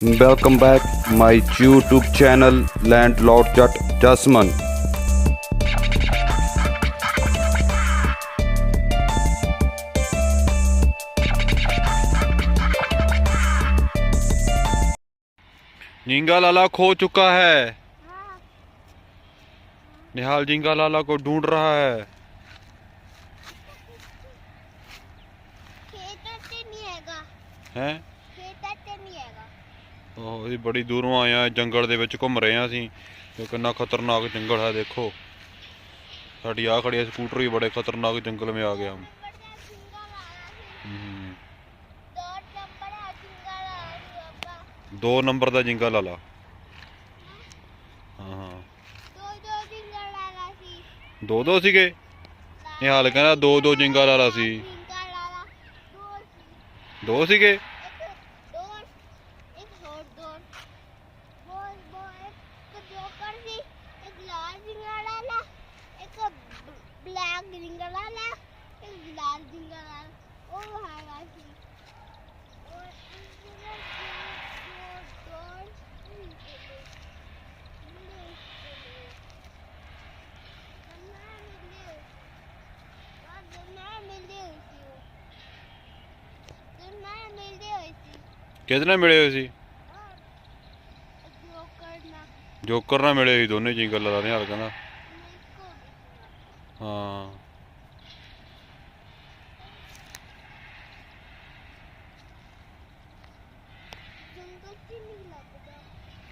Welcome back my YouTube channel landlord जट जसमन जिंगा लाला खो चुका है। निहाल जिंगा लाला को ढूंढ रहा है। है? ਆਹੋ ਅਸੀਂ ਬੜੀ ਦੂਰੋਂ ਆਏ ਆ ਜੰਗਲ ਦੇ ਵਿੱਚ ਘੁੰਮ ਰਹੇ ਆ ਅਸੀਂ। ਤੇ ਕਿੰਨਾ ਖਤਰਨਾਕ ਜੰਗਲ ਹੈ ਦੇਖੋ। ਸਾਡੀ ਆ ਖੜੀ ਸਕੂਟਰ ਵੀ ਬੜੇ ਖਤਰਨਾਕ ਜੰਗਲ ਮੇ ਆ ਗਿਆ। ਦੋ ਨੰਬਰ ਦਾ ਜਿੰਗਾ ਲਾ ਲਾ ਹਾਂ। ਹਾਂ ਦੋ ਦੋ ਸੀਗੇ? ਇਹ ਹਾਲ ਕਹਿੰਦਾ ਦੋ ਦੋ ਜਿੰਗਾ ਲਾ ਲਾ ਸੀ। ਦੋ ਸੀਗੇ? ਕਿਹਦੇ ਨਾਲ ਮਿਲੇ ਹੋਏ ਸੀ? ਜੋਕਰ ਨਾਲ ਮਿਲੇ ਸੀ ਦੋਨੇ ਜਿੰਗਾ ਲਾ ਲਾ ਨੇ ਕਹਿੰਦਾ ਹਾਂ।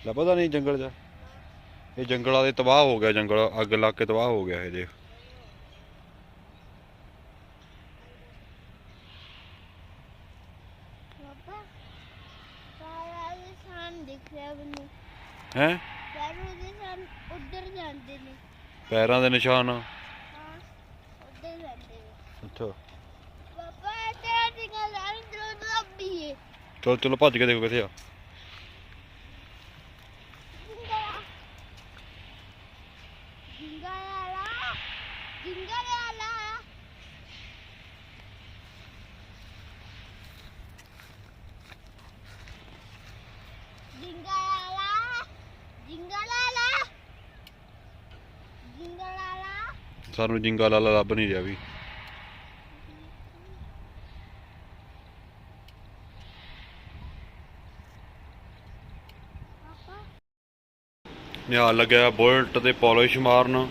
ਲੱਭਦਾ ਨਹੀਂ ਜੰਗਲ 'ਚ ਇਹ ਜੰਗਲਾਂ ਦੇ ਤਬਾਹ ਹੋ ਗਿਆ ਜੰਗਲ, ਅੱਗ ਲੱਗ ਕੇ ਤਬਾਹ ਹੋ ਗਿਆ ਇਹ ਦੇਖ ਰਿਹਾ ਮੈਨੂੰ ਹੈ? ਪੈਰੋਂ ਦੇ ਸਾਨ ਉੱਧਰ ਜਾਂਦੇ ਨੇ। ਪੈਰਾਂ ਦੇ ਨਿਸ਼ਾਨ। ਹਾਂ ਉੱਧਰ ਜਾਂਦੇ ਨੇ। ਅੱਛਾ। ਪਾਪਾ ਤੇਰਾ ਟਿਕਾ ਲਾਲ ਦਰੋ ਲੱਭੀ ਹੈ ਚਲੋ ਚਲੋ ਭੱਜ ਕੇ ਦੇਖੋ ਕਿੱਥੇ ਆ ਜਿੰਗਾ ਲਾਲਾ ਜਿੰਗਾ ਲਾਲਾ ਜਿੰਗਾ ਲਾਲਾ ਜਿੰਗਾ ਲਾਲਾ ਜਿੰਗਾ ਲਾਲਾ ਸਾਨੂੰ ਜਿੰਗਾ ਲਾਲਾ ਲੱਭ ਨਹੀਂ ਰਿਹਾ ਵੀ। ਨਿਹਾਲ ਲੱਗਿਆ ਬੁਲਟ ਤੇ ਪਾਲਿਸ਼ ਮਾਰਨ।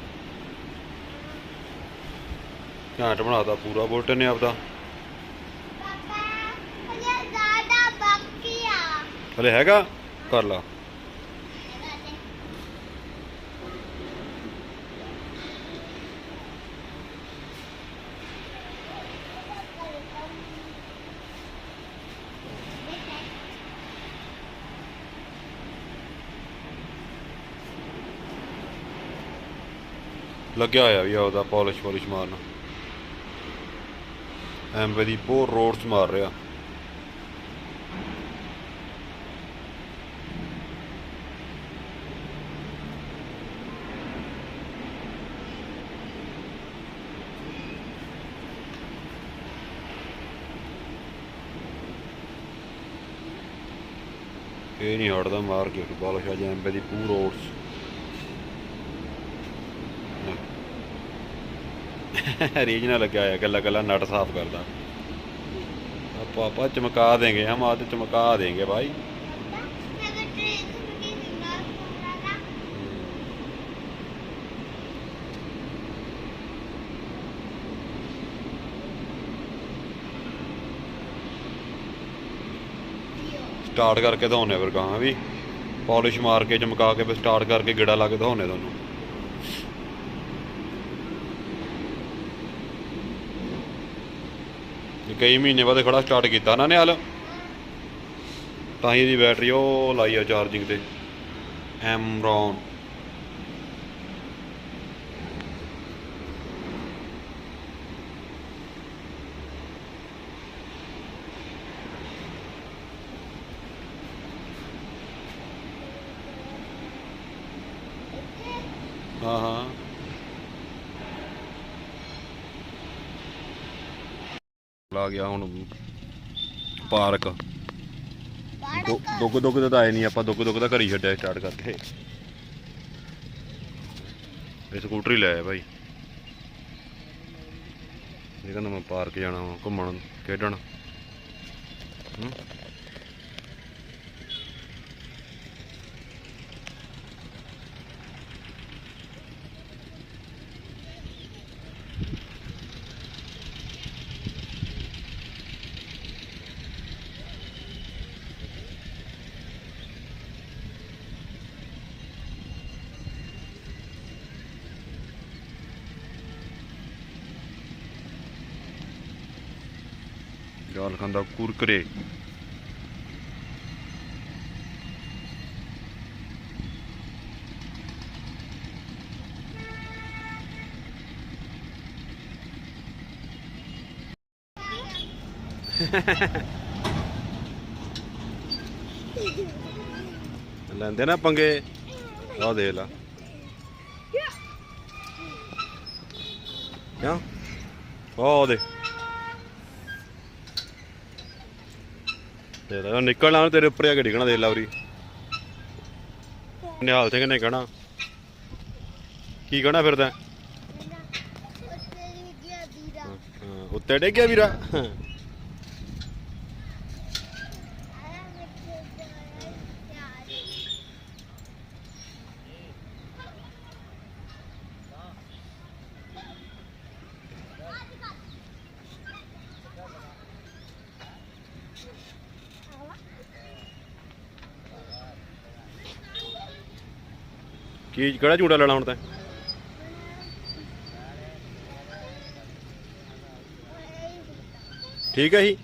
ਘਾਟ ਬਣਾਤਾ ਪੂਰਾ ਬੁਲਟ ਨੇ ਆਪਦਾ। ਪਾਪਾ ਹਲੇ ਜ਼ਿਆਦਾ ਬਾਕੀ ਆ। ਹਲੇ ਹੈਗਾ? ਕਰ ਲਾ। ਲੱਗਿਆ ਹੋਇਆ ਵੀ ਆ ਉਹਦਾ ਪਾਲਿਸ਼ ਪਾਲਿਸ਼ ਮਾਰਨ ਐਮਵੇ ਦੀ ਬਹੁਤ ਰੋਡਸ ਮਾਰ ਰਿਹਾ ਇਹ ਨਹੀਂ ਹਟਦਾ ਮਾਰ ਕੇ ਪਾਲਿਸ਼ ਆ ਐਮਵੇ ਦੀ ਪੂਰ ਰੋਡਸ ਰੀਜ ਨਾਲ ਲੱਗਿਆ ਹੋਇਆ ਗੱਲਾਂ ਗੱਲਾਂ ਨਟ ਸਾਫ਼ ਕਰਦਾ। ਆਪਾਂ ਆਪਾਂ ਚਮਕਾ ਦੇਂਗੇ, ਹਮ ਆਤੇ ਚਮਕਾ ਦੇਂਗੇ ਭਾਈ ਸਟਾਰਟ ਕਰਕੇ ਦਿਖਾਉਣੇ ਫਿਰ ਗਾਹਾਂ ਵੀ। ਪਾਲਿਸ਼ ਮਾਰ ਕੇ ਚਮਕਾ ਕੇ ਫਿਰ ਸਟਾਰਟ ਕਰਕੇ ਗਿੜਾ ਲਾ ਕੇ ਦਿਖਾਉਣੇ ਤੁਹਾਨੂੰ ਇਹ ਕਈ ਮਹੀਨੇ ਬਾਅਦ ਖੜਾ ਸਟਾਰਟ ਕੀਤਾ ਨਾ ਨੇ ਹਾਲ ਤਾਂ ਹੀ ਇਹਦੀ ਬੈਟਰੀ ਉਹ ਲਾਈ ਆ ਚਾਰਜਿੰਗ ਤੇ। ਐਮਰੌਨ ਹਾਂ ਹਾਂ। ਲਾ ਗਿਆ ਹੁਣ ਪਾਰਕ। ਦੁੱਗ ਦੁੱਗ ਦਾ ਆਏ ਨਹੀਂ ਆਪਾਂ ਦੁੱਗ ਦੁੱਗ ਦਾ ਘਰ ਛੱਡਿਆ ਸਟਾਰਟ ਕਰਕੇ। ਇਹ ਸਕੂਟਰ ਹੀ ਲੈ ਆਇਆ ਭਾਈ। ਇਹ ਕਹਿੰਦਾ ਮੈਂ ਪਾਰਕ ਜਾਣਾ ਵਾ ਘੁੰਮਣ ਖੇਡਣ। ਹੂੰ? ਜਾਲ ਖਾਂਦਾ ਕੁਰਕਰੇ। ਲੈਂਦੇ ਨਾ ਪੰਗੇ। ਆਹ ਦੇ ਲਾ। ਕਿਆ ਉਹ ਦੇ ਤੇ ਨਿਕਲਣਾ ਉਹਨੇ ਤੇਰੇ ਉੱਪਰ ਆ ਕੇ ਡਿੱਗਣਾ ਦੇ ਲਾ ਉਰੀ। ਨਿਹਾਲ ਸਿੰਘ ਨੇ ਕਹਿਣਾ? ਕੀ ਕਹਿਣਾ ਫਿਰਦਾ? ਉੱਤੇ ਡਿੱਗ ਗਿਆ ਵੀਰਾ। ਕੀ ਕਿਹੜਾ ਝੂਟਾ ਲੈਣਾ ਹੁਣ ਤੈਂ? ਠੀਕ ਹੈ ਜੀ।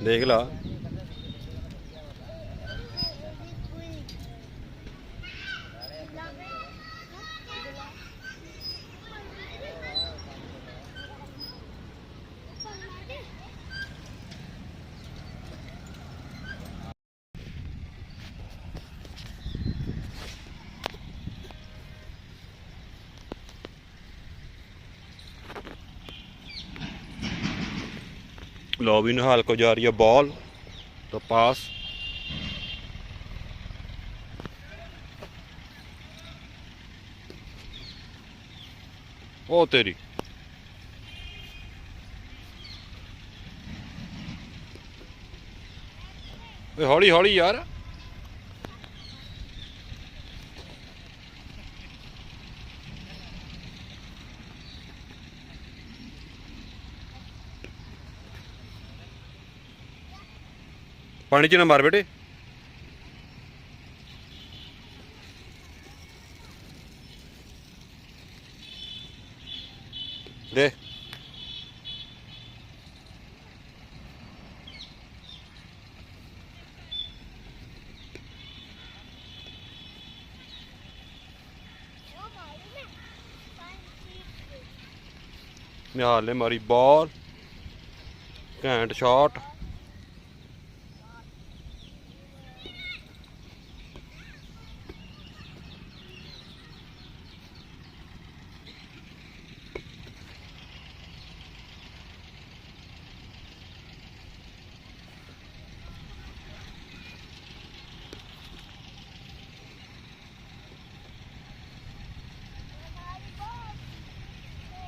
ਦੇਖ ਲਾ। ਲੋ ਵੀ ਨਿਹਾਲ ਕੋ ਜਾ ਰਹੀ ਹੈ ਬਾਲ ਤਾਂ ਪਾਸ ਉਹ ਤੇਰੀ। ਹੌਲੀ ਹੌਲੀ ਯਾਰ। ਪਾਣੀ ਚ ਨਾ ਮਾਰ ਬੇਟੇ। ਦੇ। ਨਿਹਾਲ ਨੇ ਮਾਰੀ ਬਾਲ। ਘੈਂਟ ਸ਼ਾਟ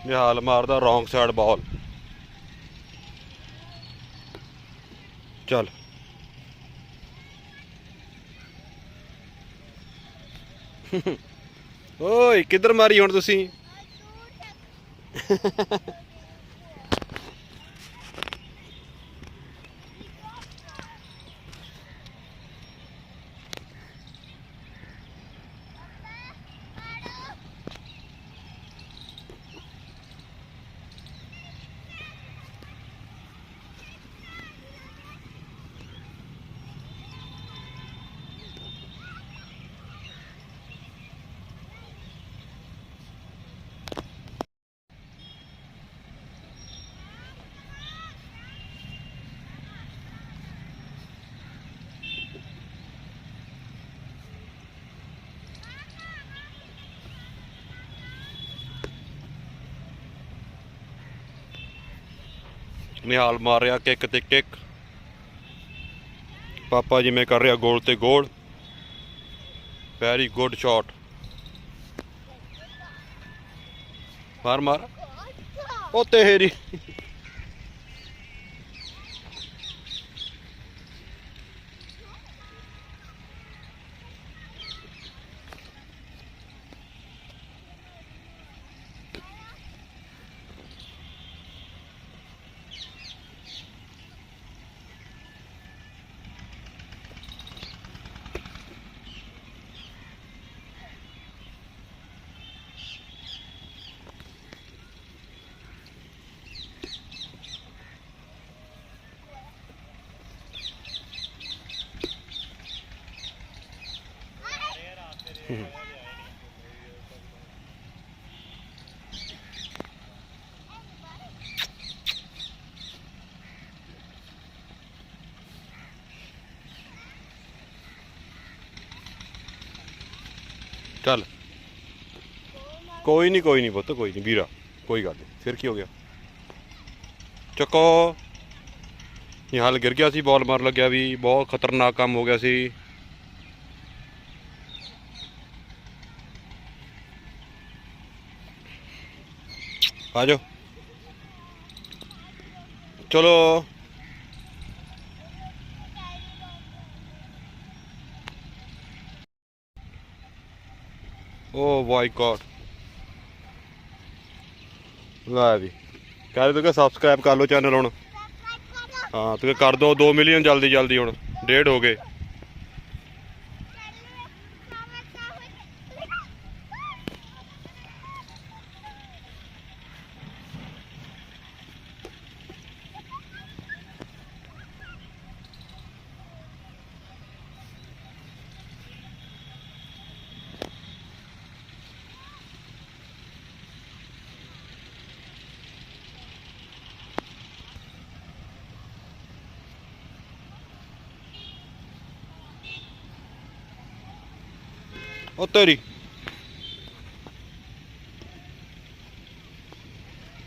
ਨਿਹਾਲ ਮਾਰਦਾ ਰੋਂਗ ਸਾਈਡ ਬਾਲ ਚੱਲ। ਓਏ ਕਿੱਧਰ ਮਾਰੀ ਹੁਣ ਤੁਸੀਂ? ਨਿਹਾਲ ਮਾਰ ਰਿਹਾ ਕਿੱਕ ਤੇ ਕਿੱਕ। ਪਾਪਾ ਜਿਵੇਂ ਕਰ ਰਿਹਾ ਗੋਲ ਤੇ ਗੋਲ। ਵੈਰੀ ਗੁੱਡ ਸ਼ਾਟ ਮਾਰ ਮਾਰ। ਉਹ ਤੇਰੀ। ਚੱਲ। ਕੋਈ ਨਹੀਂ ਕੋਈ ਨਹੀਂ ਪੁੱਤ, ਕੋਈ ਨਹੀਂ ਵੀਰਾ, ਕੋਈ ਗੱਲ ਨਹੀਂ ਫਿਰ ਕੀ ਹੋ ਗਿਆ? ਚੱਕੋ। ਨਿਹਾਲ ਗਿਰ ਗਿਆ ਸੀ ਬਾਲ ਮਾਰ ਲੱਗਿਆ ਵੀ, ਬਹੁਤ ਖਤਰਨਾਕ ਕੰਮ ਹੋ ਗਿਆ ਸੀ। ਆ ਜਾਓ ਚਲੋ। ਓ ਮਾਈ ਗॉड ਲੈ ਵੀ। ਰਹੇ ਤੂੰ ਕਿ ਸਬਸਕ੍ਰਾਈਬ ਕਰ ਲਓ ਚੈਨਲ ਹੁਣ। ਹਾਂ ਤੂੰ ਕਰ ਦੋ 2 ਮਿਲੀਅਨ ਜਲਦੀ ਜਲਦੀ ਹੁਣ। ਡੇਢ ਹੋ ਗਏ। ਉਹ ਤੇਰੀ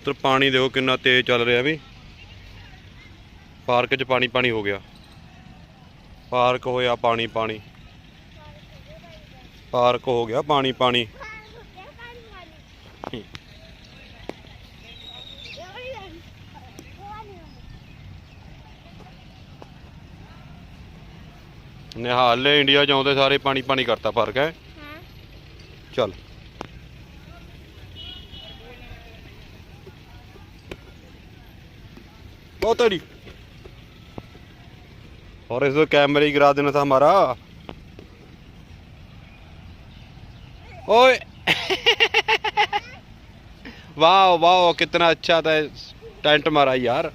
ਤੇ ਪਾਣੀ ਦੇਖੋ ਕਿੰਨਾ ਤੇਜ਼ ਚੱਲ ਰਿਹਾ ਵੀ। ਪਾਰਕ 'ਚ ਪਾਣੀ ਪਾਣੀ ਹੋ ਗਿਆ। ਪਾਰਕ ਹੋਇਆ ਪਾਣੀ ਪਾਣੀ। ਪਾਰਕ ਹੋ ਗਿਆ ਪਾਣੀ ਪਾਣੀ। ਨਿਹਾਲੇ ਇੰਡੀਆ 'ਚ ਆਉਂਦੇ ਸਾਰੇ ਪਾਣੀ ਪਾਣੀ ਕਰਤਾ ਫ਼ਰਕ ਹੈ। ਚੱਲ बहुत तड़ी और इसको कैमरे ही गिरा देना था हमारा ओए वाह वाह कितना अच्छा था टेंट मारा यार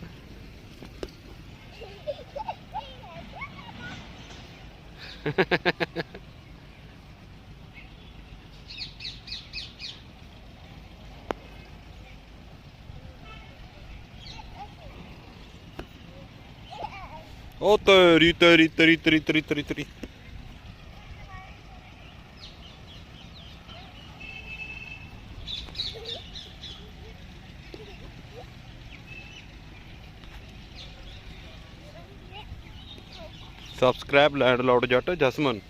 ਉਹ ਤੇਰੀ ਤੇਰੀ ਤੇਰੀ ਤੇਰੀ ਤੇਰੀ ਤੇਰੀ ਤੇਰੀ ਸਬਸਕ੍ਰਾਈਬ ਲੈਂਡ ਲਾਰਡ ਜੱਟ ਜਸਮਨ